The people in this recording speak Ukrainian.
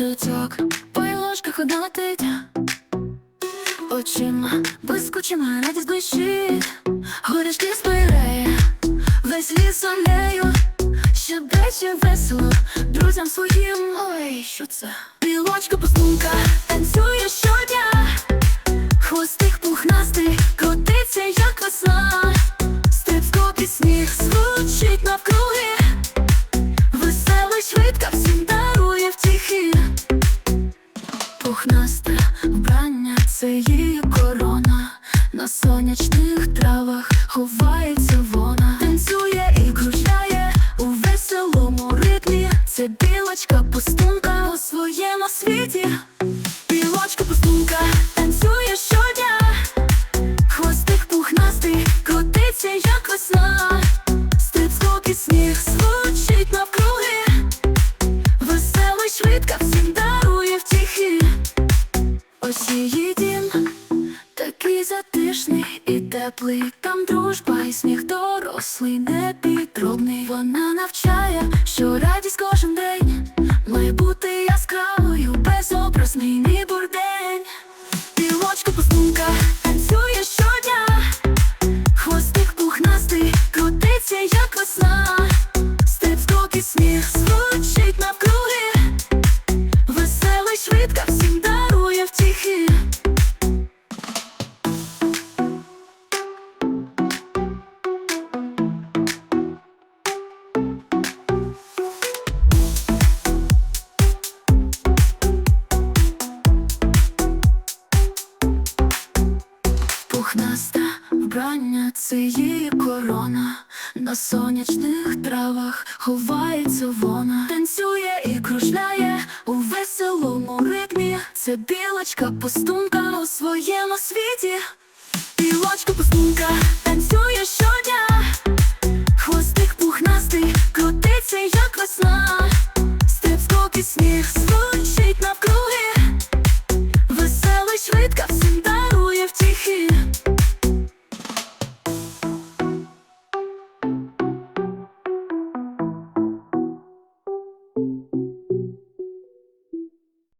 Тичок, ложка хода летить Очима блискучими радість блищить Горішки збирає Весь ліс олею Щебече весело Друзям своїм. Ой, що це? Білочка пустунка Танцює щодня. Хвостик пухнастий Крутиться, як весна. Стецько пісні Звучить навкруги це її корона. На сонячних травах ховається вона. Танцює і кружляє у веселому ритмі. Це білочка пустунка теплий Там дружба і сміх дорослий, непідробний Вона навчає, що радість кожен день. Має бути яскравою, безобразний ні бурдень. Білочка пустунка танцює щодня. Хвостик пухнастий, крутиться, як весна. Стецько і сміх Пухнаста вбрання це її корона, на сонячних травах ховається вона, танцює і кружляє у веселому ритмі. Це білочка постунка у своєму світі. Білочка постунка танцює щодня, хвостик пухнастий крутиться, як весна, Стрип, скок і сміх.